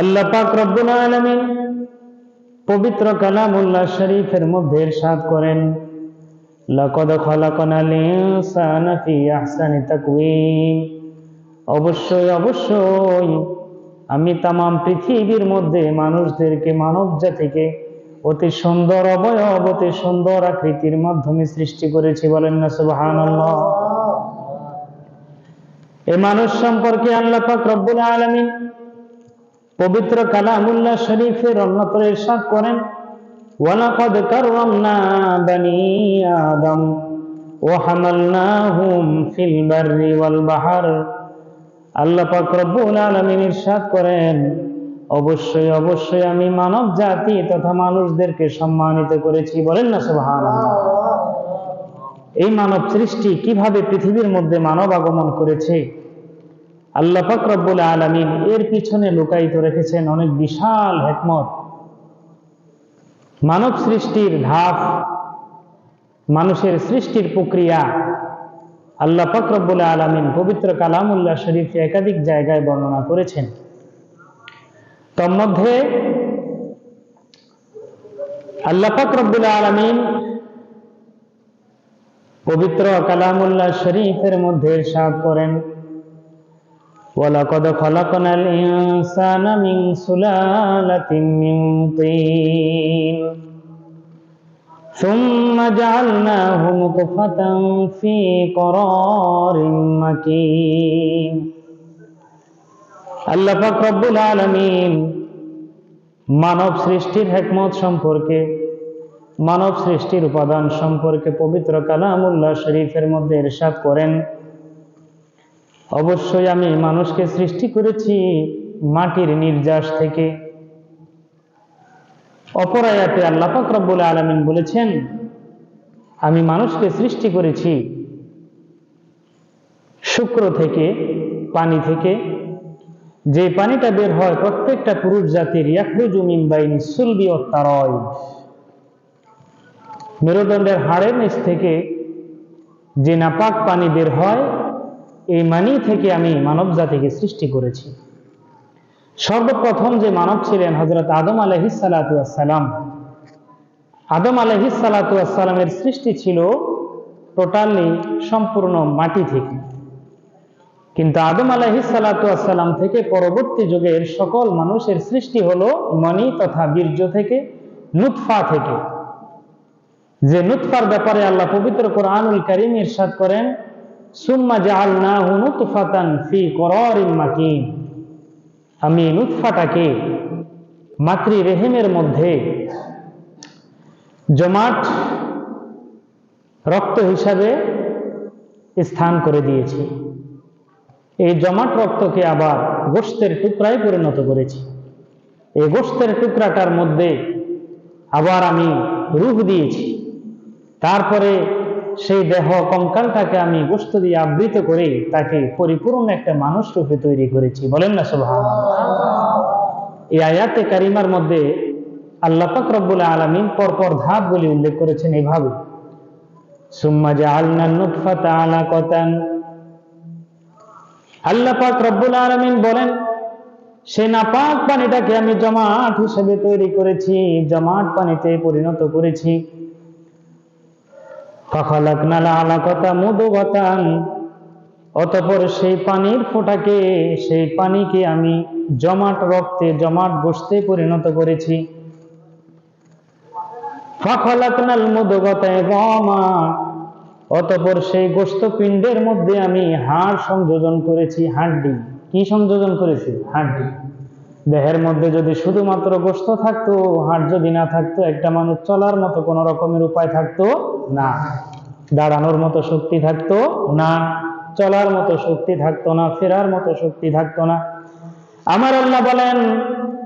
আল্লাহ পাক রব্বুল আলামিন পবিত্র কালামুল্লাহ শরীফের মধ্যে ইরশাদ করেন লাকাদ খালাকনাল ইনসানা ফি আহসানি তাকওয়িম। অবশ্যই অবশ্যই আমি তামাম পৃথিবীর মধ্যে মানুষদেরকে মানব জাতিকে অতি সুন্দর অবয়ব অতি সুন্দর আকৃতির মাধ্যমে সৃষ্টি করেছি বলেন না সুবহানাল্লাহ। এ মানুষ সম্পর্কে আল্লাহ পাক রব্বুল আলামিন পবিত্র কালামুল্লাহ শরীফের অন্যতর ইরশাদ করেন, ওয়ালাকাদ কাররামনা বানি আদম ওয়া হামালনাহুম ফিল বাররি ওয়াল বাহর। আল্লাহ পাক রব্বুল আলামিন ইরশাদ করেন, অবশ্যই অবশ্যই আমি মানব জাতি তথা মানুষদেরকে সম্মানিত করেছি। বলেন না, সুবহানাল্লাহ। এই মানব সৃষ্টি কীভাবে পৃথিবীর মধ্যে মানব আগমন করেছে? আল্লাহ পাক রব্বুল আলামিন এর পিছনে লুকায়িত রেখেছেন অনেক বিশাল হেকমত। মানব সৃষ্টির ধাপ, মানুষের সৃষ্টির প্রক্রিয়া, আল্লাহ পাক রব্বুল আলামিন পবিত্র কালামুল্লাহ শরীফে একাধিক জায়গায় বর্ণনা করেছেন। তন্মধ্যে আল্লাহ পাক রব্বুল আলামিন পবিত্র কালামুল্লাহ শরীফের মধ্যে ইরশাদ করেন। ولقد خلقنا الإنسان من سلالة من طين ثم جعلناه نطفة في قرار مكين আল্লাহ পাক রব্বুল আলামিন মানব সৃষ্টির হেকমত সম্পর্কে মানব সৃষ্টির উপাদান সম্পর্কে পবিত্র কালামুল্লাহ শরীফের মধ্যে ইরশাদ করেন অবশ্যই আমি মানুষকে সৃষ্টি করেছি মাটির নির্যাস থেকে। অপর আয়াতে আল্লাহ পাক রব্বুল আলামিন বলেছেন, আমি মানুষকে সৃষ্টি করেছি শুক্র থেকে, পানি থেকে। যে পানিটা বের হয় প্রত্যেকটা পুরুষ জাতির, ইয়াখরুজু মিন বাইনি সুলবি ও তারয় মেরুদণ্ডের হাড়ের নিচ থেকে যে নাপাক পানি বের হয় এই মানি থেকে আমি মানব জাতিকে সৃষ্টি করেছি। সর্বপ্রথম যে মানব ছিলেন হজরত আদম আলহি সালাতাম আদম আলহি সালাতামের সৃষ্টি ছিল টোটালি সম্পূর্ণ মাটি থেকে। কিন্তু আদম আলহি সালাতাম থেকে পরবর্তী যুগের সকল মানুষের সৃষ্টি হলো মনি তথা বীর্য থেকে নুৎফা থেকে। যে নুৎফার ব্যাপারে আল্লাহ পবিত্র কোরআনুল করিম ইরশাদ করেন সুম্মা জাআলনাহু নুতফাতান ফি করারিন মাকিন। আমি নুতফাটাকে মাতৃ রেহেমের মধ্যে জমাট, রক্ত হিসাবে স্থান করে দিয়েছি। এই জমাট রক্তকে আবার গোস্তের টুকরায় পরিণত করেছি। এই গোস্তের টুকরাটার মধ্যে আবার আমি রূপ দিয়েছি। তারপরে সেই দেহ কঙ্কালটাকে আমি গোস্ত দিয়ে আবৃত করে তাকে পরিপূর্ণ একটা মানুষ রূপে তৈরি করেছি। বলেন না সুবহান এই আয়াতে কারিমার মধ্যে আল্লাহ রব্বুল আলামিন পরপর ধাপগুলি উল্লেখ করেছেন এইভাবে সুম্মা নুতফাতা আলাকাতান। আল্লাহ পাক রব্বুল আলামিন বলেন, সে নাপাক পানিটাকে আমি জমাট হিসেবে তৈরি করেছি, জমাট পানিতে পরিণত করেছি। অতপর সেই পানির ফোঁটাকে, সেই পানিকে আমি জমাট রক্তে, জমাট গোস্তে পরিণত করেছি। ফাখালাকনাল মুদগতায় গমা অতপর সেই গোস্ত পিণ্ডের মধ্যে আমি হাড় সংযোজন করেছি, হাড্ডি। কি সংযোজন করেছি? হাড্ডি। দেহের মধ্যে যদি শুধুমাত্র গোস্ত থাকতো, হাড় যদি না থাকতো, একটা মানুষ চলার মতো কোনো রকমের উপায় থাকতো? না। দাঁড়ানোর মতো শক্তি থাকতো না, চলার মতো শক্তি থাকতো না, ফেরার মতো শক্তি থাকতো না। আমার আল্লাহ বলেন,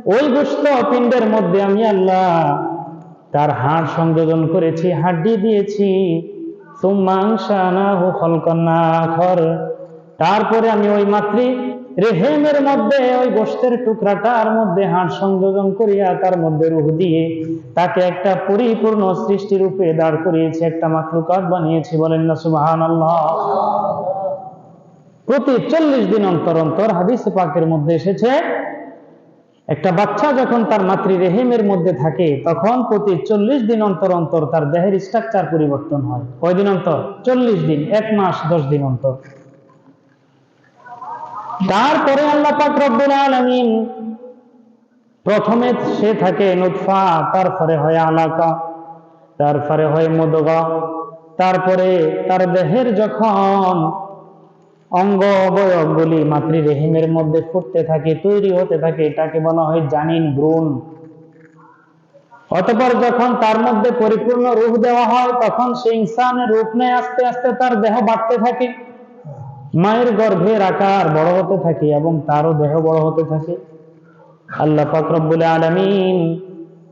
ওই গোস্ত পিণ্ডের মধ্যে আমি আল্লাহ তার হাড় সংযোজন করেছি, হাড্ডি দিয়েছি। তারপরে আমি ওই মাতৃ রেহেমের মধ্যে ওই গোষ্ঠের টুকরাটার মধ্যে হাড় সংযোজন করিয়া তার মধ্যে রুহ দিয়ে তাকে একটা পরিপূর্ণ সৃষ্টি রূপে দাঁড় করিয়েছে, একটা মাতৃকাত বানিয়েছি। বলেন না সুবাহান প্রতি চল্লিশ দিন অন্তর অন্তর হাদিস পাকের মধ্যে এসেছে, একটা বাচ্চা যখন তার মাতৃ রেহেমের মধ্যে থাকে, তখন প্রতি চল্লিশ দিন অন্তর অন্তর তার দেহের স্ট্রাকচার পরিবর্তন হয়। কয়দিন অন্তর? চল্লিশ দিন, এক মাস, দশ দিন অন্তর। তারপরে আল্লাহ পাক রব্বুল আলামিন প্রথমে সে থাকে নুৎফা তারপরে হয় আলাকা তারপরে হয় মুদগা, তারপরে তার দেহের যখন অঙ্গ অবয়বগুলি মাতৃ রেহিমের মধ্যে ফুটতে থাকে, তৈরি হতে থাকে, এটাকে বলা হয় জানিন ভ্রূণ। অতপর যখন তার মধ্যে পরিপূর্ণ রূপ দেওয়া হয়, তখন সে ইনসানের রূপ নেয় আস্তে আস্তে তার দেহ বাড়তে থাকে। মায়ের গর্ভের আকার বড় হতে থাকে এবং তারও দেহ বড় হতে থাকে। আল্লাহ ফাকরবুল আলমিন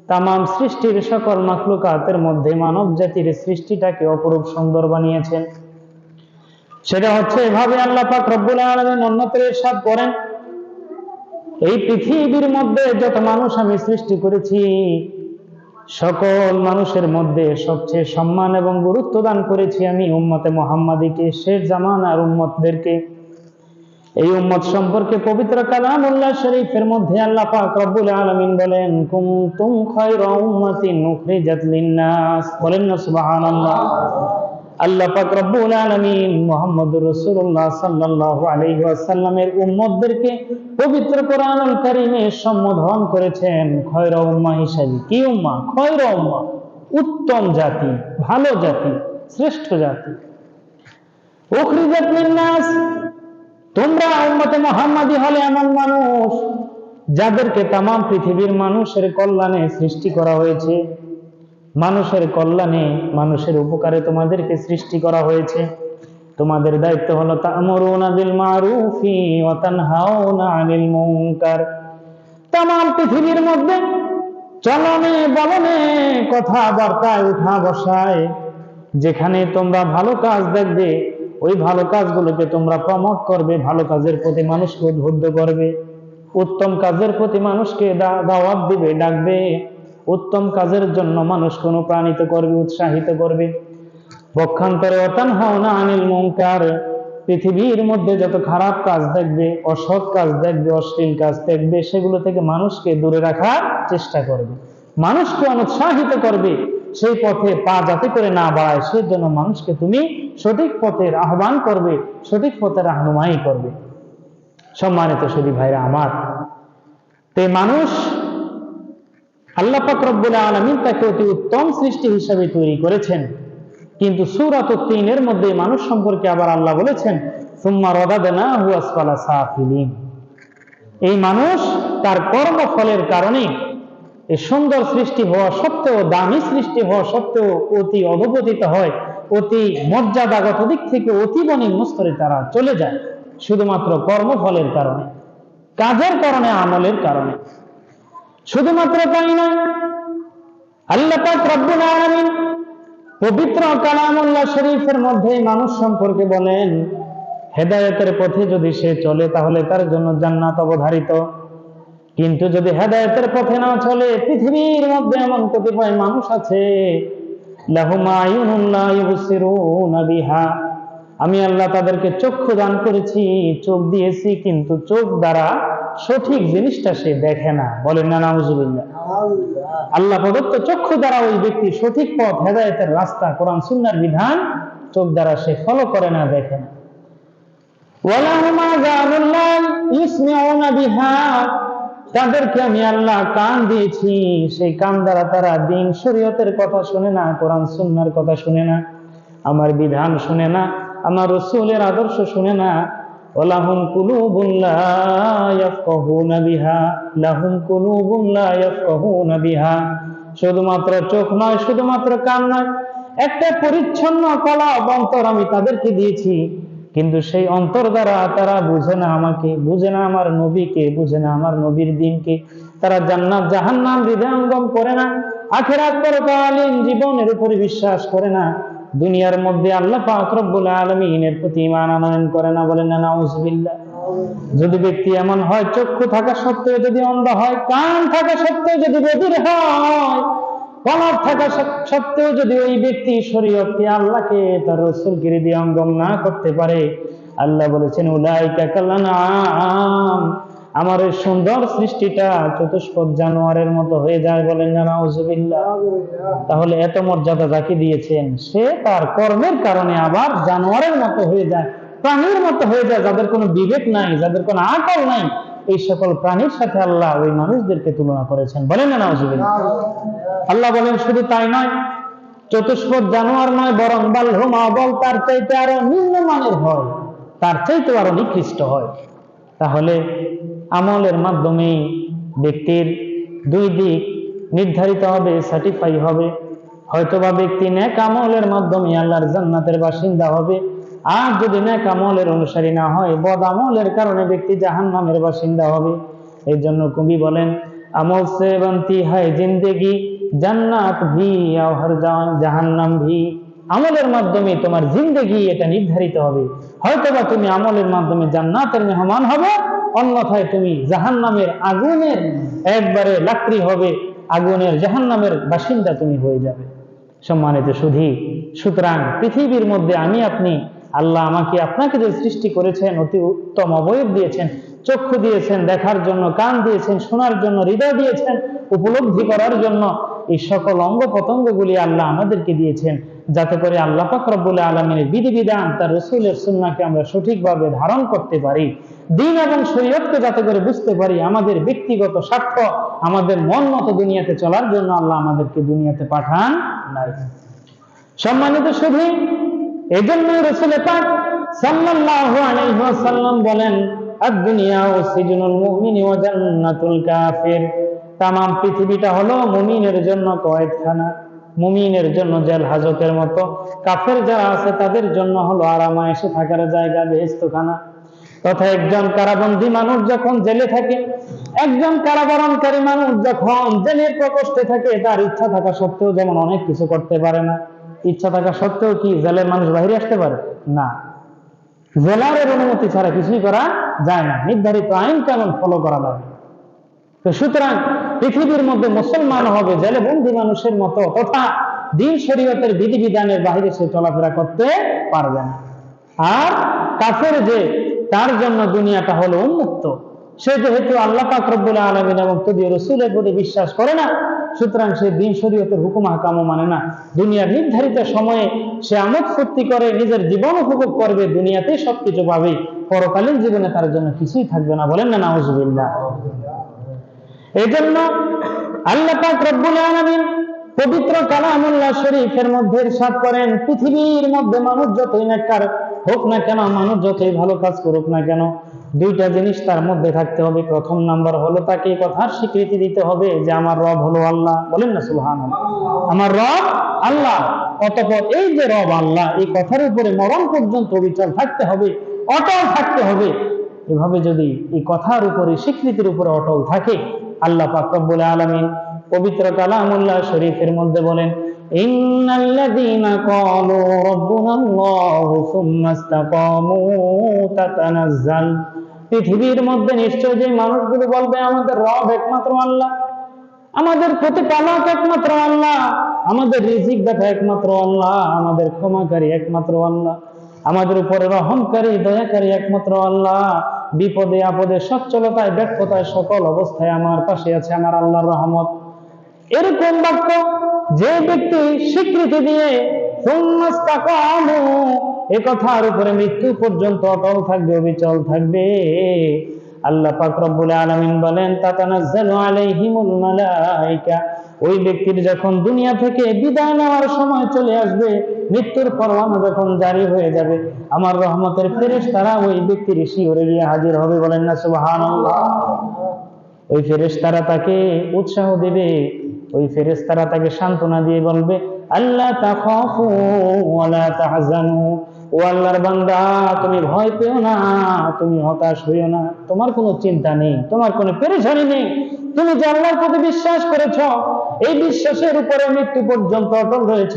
তামাম সৃষ্টির সকল মাখলুকাতের মধ্যে মানব জাতির সৃষ্টিটাকে অপরূপ সুন্দর বানিয়েছেন। সেটা হচ্ছে এভাবে আল্লাহ পাক আলমিন অন্যত্র ইরশাদ করেন। এই পৃথিবীর মধ্যে যত মানুষ আমি সৃষ্টি করেছি সকল মানুষের মধ্যে সবচেয়ে সম্মান এবং গুরুত্ব দান করেছি আমি উম্মতে মোহাম্মদীকে, শেষ জামান আর উম্মতদেরকে। এই উম্মত সম্পর্কে পবিত্র কালাম উল্লাহ শরীফের মধ্যে আল্লাহ পাক রব্বুল আলামিন বলেন কুমতুম খায়রা উম্মাতিন উখরিজাত লিন-নাস। বলেন না, সুবহানাল্লাহ। আল্লাহ পাক রব্বুল আলামিন মুহাম্মদুর রাসূলুল্লাহ সাল্লাল্লাহু আলাইহি ওয়াসাল্লামের উম্মতদেরকে পবিত্র কোরআনুল কারীমে সম্বোধন করেছেন, খয়রা উম্মাহ হিসাবে। কি উম্মাহ খয়রা উম্মাহ উত্তম জাতি, ভালো জাতি, শ্রেষ্ঠ জাতি। উখরিজাত লিন-নাস। তোমরা উম্মতে মোহাম্মদী হলে এমন মানুষ যাদেরকে তাম পৃথিবীর মানুষের কল্যাণে সৃষ্টি করা হয়েছে। মানুষের কল্যাণে, মানুষের উপকারে তোমাদেরকে সৃষ্টি করা হয়েছে। তোমাদের দায়িত্ব হলো তা'মুরুনা মারুফি পৃথিবীর মধ্যে চলনে বলনে কথাবার্তায় উঠা বসায়, যেখানে তোমরা ভালো কাজ দেখবে, ওই ভালো কাজগুলোকে তোমরা প্রমোট করবে, ভালো কাজের প্রতি মানুষকে উদ্বুদ্ধ করবে, উত্তম কাজের প্রতি মানুষকে দাওয়াত দিবে, ডাকবে। উত্তম কাজের জন্য মানুষকে অনুপ্রাণিত করবে, উৎসাহিত করবে। পক্ষান্তরে অতান না আনিল মুনকার, পৃথিবীর মধ্যে যত খারাপ কাজ দেখবে, অসৎ কাজ দেখবে, অশ্লীল কাজ দেখবে, সেগুলো থেকে মানুষকে দূরে রাখার চেষ্টা করবে। মানুষকে অনুৎসাহিত করবে, সেই পথে পা যাতে করে না বাড়ায় সেই জন্য মানুষকে তুমি সঠিক পথের আহ্বান করবে, সঠিক পথের আহ্বাই করবে। সম্মানিত সদী ভাইরা আমার, তে মানুষ আল্লাহ পাক রব্বুল আলামিন তাকে অতি উত্তম সৃষ্টি হিসাবে তৈরি করেছেন। কিন্তু সূরাত তিনের মধ্যে মানুষ সম্পর্কে আবার আল্লাহ বলেছেন, সুম্মা রাদাদনাহু আসফালা সাফিলিন। এই মানুষ তার কর্মফলের কারণে এই সুন্দর সৃষ্টি হওয়া সত্ত্বেও, দামি সৃষ্টি হওয়া সত্ত্বেও অতি অধপতিত হয়, অতি মর্যাদাগত দিক থেকে অতি বনিম্ন স্তরে তারা চলে যায়, শুধুমাত্র কর্মফলের কারণে, কাজের কারণে, আমলের কারণে। শুধুমাত্র তাই নয় আল্লাহ পাক রব্বুল আলামিন পবিত্র কালামুল্লাহ শরীফের মধ্যে মানুষ সম্পর্কে বলেন, হেদায়েতের পথে যদি সে চলে, তাহলে তার জন্য জান্নাত অবধারিত। কিন্তু যদি হেদায়েতের পথে না চলে, পৃথিবীর মধ্যে এমন কতিপয় মানুষ আছে আমি আল্লাহ তাদেরকে চক্ষু দান করেছি, চোখ দিয়েছি, কিন্তু চোখ দ্বারা সঠিক জিনিসটা সে দেখে না। নাউজুবিল্লাহ। আল্লাহ প্রদত্ত চক্ষু দ্বারা ওই ব্যক্তি সঠিক পথ, হেদায়েতের রাস্তা, কোরআন সুন্নাহর বিধান চোখ দ্বারা সে ফলো করে না, দেখে না। তাদেরকে আমি আল্লাহ কান দিয়েছি। সেই কান দ্বারা তারা দিন শরীয়তের কথা শুনে না, কোরআন, সুন্নার কথা শুনে না, আমার বিধান শুনে না, আমার রসুলের আদর্শ শুনে না ওলাহুম কুলুবুন বিহা। শুধুমাত্র চোখ নয়, শুধুমাত্র কান নয়, একটা পরিচ্ছন্ন কলা অন্তর আমি তাদেরকে দিয়েছি। কিন্তু সেই অন্তর দ্বারা তারা বুঝে না আমাকে, বুঝে না আমার নবীকে, বুঝে না আমার নবীর দিনকে। তারা জান্নাত, জাহান্নাম হৃদয়ঙ্গম করে না, আখেরাত পরকালীন জীবনের উপরে বিশ্বাস করে না। দুনিয়ার মধ্যে আল্লাহ পাক রব্বুল আলামিনের প্রতি ঈমান আনয়ন করে না বলেন না, নাউজুবিল্লাহ। যদি ব্যক্তি এমন হয়, চক্ষু থাকা সত্ত্বেও যদি অন্ধ হয়, কান থাকা সত্ত্বেও যদি বধির হয় কলব থাকা সত্ত্বেও যদি ওই ব্যক্তি শরীয়তকে আল্লাহকে তার রসুলকে হৃদয়ঙ্গম না করতে পারে, আল্লাহ বলেছেন, উলাইকা কাল্লানাম আমার এই সুন্দর সৃষ্টিটা চতুষ্পদ জানোয়ারের মতো হয়ে যায় বলেন না, নাউজুবিল্লাহ। তাহলে এত মর্যাদা যাকে দিয়েছেন? সে তার কর্মের কারণে আবার জানোয়ারের মতো হয়ে যায়, প্রাণীর মতো হয়ে যায়, যাদের কোনো বিবেক নাই, যাদের কোনো আকল নাই। এই সকল প্রাণীর সাথে আল্লাহ ওই মানুষদেরকে তুলনা করেছেন, বলেন না, নাউজুবিল্লাহ। আল্লাহ বলেন, শুধু তাই নয়, চতুষ্পদ জানোয়ার নয়, বরং বাল্যমা বল তার চাইতে আরও নিম্নমানের হয়, তার চাইতে আরও নিকৃষ্ট হয়। তাহলে আমলের মাধ্যমে ব্যক্তির দুই দিক নির্ধারিত হবে সার্টিফাই হবে। হয়তোবা ব্যক্তি ন্যাক আমলের মাধ্যমে আল্লাহর জান্নাতের বাসিন্দা হবে। আর যদি ন্যাক আমলের অনুসারী না হয়, বদ আমলের কারণে ব্যক্তি জাহান্নামের বাসিন্দা হবে। এই জন্য কবি বলেন, আমল সে বন্তি হয় জিন্দেগি, জান্নাত ভি আর জাহান্নাম ভি। আমলের মাধ্যমে তোমার জিন্দেগি এটা নির্ধারিত হবে। হয়তোবা তুমি আমলের মাধ্যমে জান্নাতের মেহমান হবে, অন্যথায় তুমি জাহান্নামের আগুনের একবারে লাকড়ি হবে, আগুনের জাহান্নামের বাসিন্দা তুমি হয়ে যাবে। সম্মানিত সুধী, সুতরাং পৃথিবীর মধ্যে আমি, আপনি, আল্লাহ আমাকে আপনাকে যে সৃষ্টি করেছেন, অতি উত্তম অবয়ব দিয়েছেন চক্ষু দিয়েছেন, দেখার জন্য, কান দিয়েছেন, শোনার জন্য, হৃদয় দিয়েছেন, উপলব্ধি করার জন্য এই সকল অঙ্গ প্রত্যঙ্গগুলি আল্লাহ আমাদেরকে দিয়েছেন। যাতে করে আল্লাহ পাক রব্বুল আলমিনের বিধিবিধান তার রসুলের সুন্নাকে আমরা সঠিকভাবে ধারণ করতে পারি। দিন এবং শরীয়তকে যাতে করে বুঝতে পারি, আমাদের ব্যক্তিগত স্বার্থ, আমাদের মন মতো দুনিয়াতে চলার জন্য আল্লাহ আমাদেরকে দুনিয়াতে পাঠান নাই। সম্মানিত শুধু এজন্য রসুল পাক সাল্লাল্লাহু আলাইহি ওয়াসাল্লাম বলেন আদ-দুনিয়া পৃথিবীটা হলো মুমিনের জন্য মুমিনের জন্য জেল হাজতের মতো। কাফের যারা আছে, তাদের জন্য হলো থাকার জায়গা তথা একজন কারাবন্দী মানুষ যখন জেলে থাকে, একজন কারাবরণকারী মানুষ যখন জেলের প্রকোষ্ঠে থাকে, তার ইচ্ছা থাকা সত্ত্বেও যেমন অনেক কিছু করতে পারে না। ইচ্ছা থাকা সত্ত্বেও কি জেলের মানুষ বাইরে আসতে পারে? না। জেলারের অনুমতি ছাড়া কিছুই করা যায় না। নির্ধারিত আইন কেমন ফলো করা যাবে তো সুতরাং পৃথিবীর মধ্যে মুসলমান হবে, জেলে বন্দী মানুষের মতো, তথা দিন শরীয়তের বিধিবিধানের বাহিরে সে চলাফেরা করতে পারবে না। আর কাফের যে, তার জন্য দুনিয়াটা হলো উন্মুক্ত। সে যেহেতু আল্লাহ পাক আলমিন এবং তদী রসুলের প্রতি বিশ্বাস করে না, সুতরাং সে দিন শরীয়তের হুকুম হাকামও মানে না। দুনিয়ার নির্ধারিত সময়ে সে আমোদ ফুর্তি করে, নিজের জীবন উপভোগ করবে, দুনিয়াতে সবকিছু পাবে। পরকালীন জীবনে তার জন্য কিছুই থাকবে না। বলেন না, নাউজুবিল্লাহ। এই জন্য আল্লাহ পাক রব্বুল আলামিন পবিত্র কালামুল্লাহ শরীফের মধ্যে ইরশাদ করেন, পৃথিবীর মধ্যে মানুষ যতই নেককার হোক না কেন, মানুষ যতই ভালো কাজ করুক না কেন, দুইটা জিনিস তার মধ্যে থাকতে হবে। প্রথম নাম্বার হলো তাকে কথার স্বীকৃতি দিতে হবে যে, আমার রব হলো আল্লাহ। বলেন না সুলহান আমার রব আল্লাহ। অতঃপর এই যে রব আল্লাহ, এই কথার উপরে মরণ পর্যন্ত অবিচল থাকতে হবে, অটল থাকতে হবে। এভাবে যদি এই কথার উপরে, স্বীকৃতির উপরে অটল থাকে, আল্লাহ পাক রব্বুল আলামিন পবিত্র কালামুল্লাহ শরীফের মধ্যে বলেন পৃথিবীর মধ্যে নিশ্চয় যে মানুষগুলো বলবে, আমাদের রব একমাত্র আল্লাহ। আমাদের প্রতিপালক একমাত্র আল্লাহ। আমাদের রিজিক দাতা একমাত্র আল্লাহ। আমাদের ক্ষমাকারী একমাত্র আল্লাহ। আমাদের উপরে রহমকারী, দয়াকারী একমাত্র আল্লাহ। বিপদে আপদে, সচ্ছলতায়, ব্যর্থতায় সকল অবস্থায় আমার পাশে আছে, আমার আল্লাহর রহমত। এরকম বাক্য যে ব্যক্তি স্বীকৃতি দিয়ে এ কথার উপরে মৃত্যু পর্যন্ত অটল থাকবে, অবিচল থাকবে। আল্লাহ পাক আলামিন বলেন মালাইকা। ওই ব্যক্তির যখন দুনিয়া থেকে বিদায় নেওয়ার সময় চলে আসবে, মৃত্যুর পরওয়ানা যখন জারি হয়ে যাবে, আমার রহমতের ফেরেশতারা ওই ব্যক্তির শিওরে গিয়ে হাজির হবে বলেন না, সুবহানাল্লাহ। ওই ফেরেশ তারা তাকে উৎসাহ দেবে। ওই ফেরেশতারা তাকে সান্ত্বনা দিয়ে বলবে আল্লাহ তাখাফু ও আল্লাহর বান্দা, তুমি ভয় পেও না, তুমি হতাশ হইও না। তোমার কোনো চিন্তা নেই, তোমার কোনো পেরেশানি নেই। তুমি যে আল্লাহর প্রতি বিশ্বাস করেছ, এই বিশ্বাসের উপরে মৃত্যু পর্যন্ত অটল রয়েছ।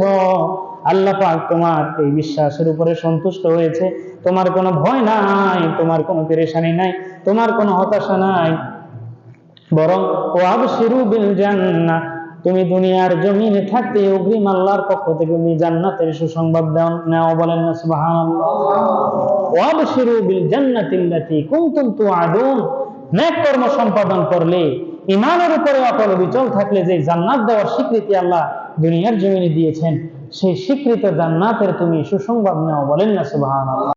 আল্লাহ পাক তোমার এই বিশ্বাসের উপরে সন্তুষ্ট হয়েছে। তোমার কোনো ভয় নাই, তোমার কোনো পেরেশানি নাই, তোমার কোনো হতাশা নাই। বরং ওয়াবশিরু বিল জান্নাহ তুমি দুনিয়ার জমিনে থাকতে অগ্রিম আল্লাহর পক্ষ থেকে তুমি জান্নাতের সুসংবাদ দাও নেও বলেন ওয়াবশিরু বিল জান্নাতিল্লাতী কুনতুম তুআদুন নেক কর্ম সম্পাদন করলে ইমানের উপরে অটল বিচল থাকলে যে জান্নাত দেওয়ার স্বীকৃতি আল্লাহ দুনিয়ার জমিনে দিয়েছেন, সেই স্বীকৃত জান্নাতের তুমি সুসংবাদ নেওয়া বলেন না, সুবহানাল্লাহ।